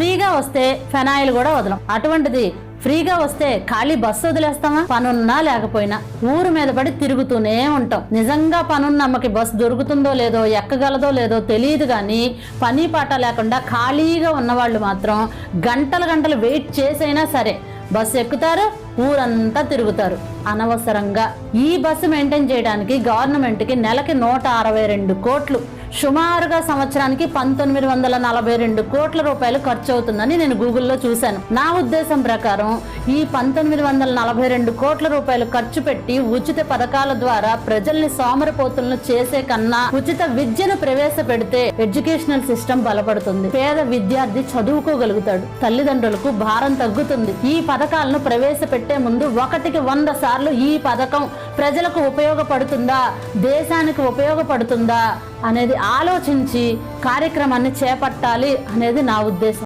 ఫ్రీగా వస్తే ఫెనాయిల్ కూడా వదలం. అటువంటిది ఫ్రీగా వస్తే ఖాళీ బస్సు వదిలేస్తామా? పనున్నా లేకపోయినా ఊరు మీద పడి తిరుగుతూనే ఉంటాం. నిజంగా పనున్న అమ్మకి బస్సు దొరుకుతుందో లేదో ఎక్కగలదో లేదో తెలియదు కానీ పని పాట లేకుండా ఖాళీగా ఉన్నవాళ్ళు మాత్రం గంటలు గంటలు వెయిట్ చేసైనా సరే బస్సు ఎక్కుతారు ఊరంతా తిరుగుతారు. అనవసరంగా ఈ బస్సు మెయింటైన్ చేయడానికి గవర్నమెంట్కి నెలకి నూట అరవై రెండు కోట్లు సుమారుగా సంవత్సరానికి పంతొమ్మిది వందల నలభై రెండు కోట్ల రూపాయలు ఖర్చు అవుతుందని నేను గూగుల్లో చూశాను. నా ఉద్దేశం ప్రకారం ఈ పంతొమ్మిది వందల నలభై రెండు కోట్ల రూపాయలు ఖర్చు పెట్టి ఉచిత పథకాల ద్వారా ప్రజల్ని సోమరపోతులను చేసే కన్నా ఉచిత విద్యను ప్రవేశపెడితే ఎడ్యుకేషనల్ సిస్టమ్ బలపడుతుంది. పేద విద్యార్థి చదువుకోగలుగుతాడు. తల్లిదండ్రులకు భారం తగ్గుతుంది. ఈ పథకాలను ప్రవేశపెట్టే ముందు ఒకటికి వంద సార్లు ఈ పథకం ప్రజలకు ఉపయోగపడుతుందా? దేశానికి ఉపయోగపడుతుందా? అనేది ఆలోచించి కార్యక్రమాన్ని చేపట్టాలి అనేది నా ఉద్దేశం.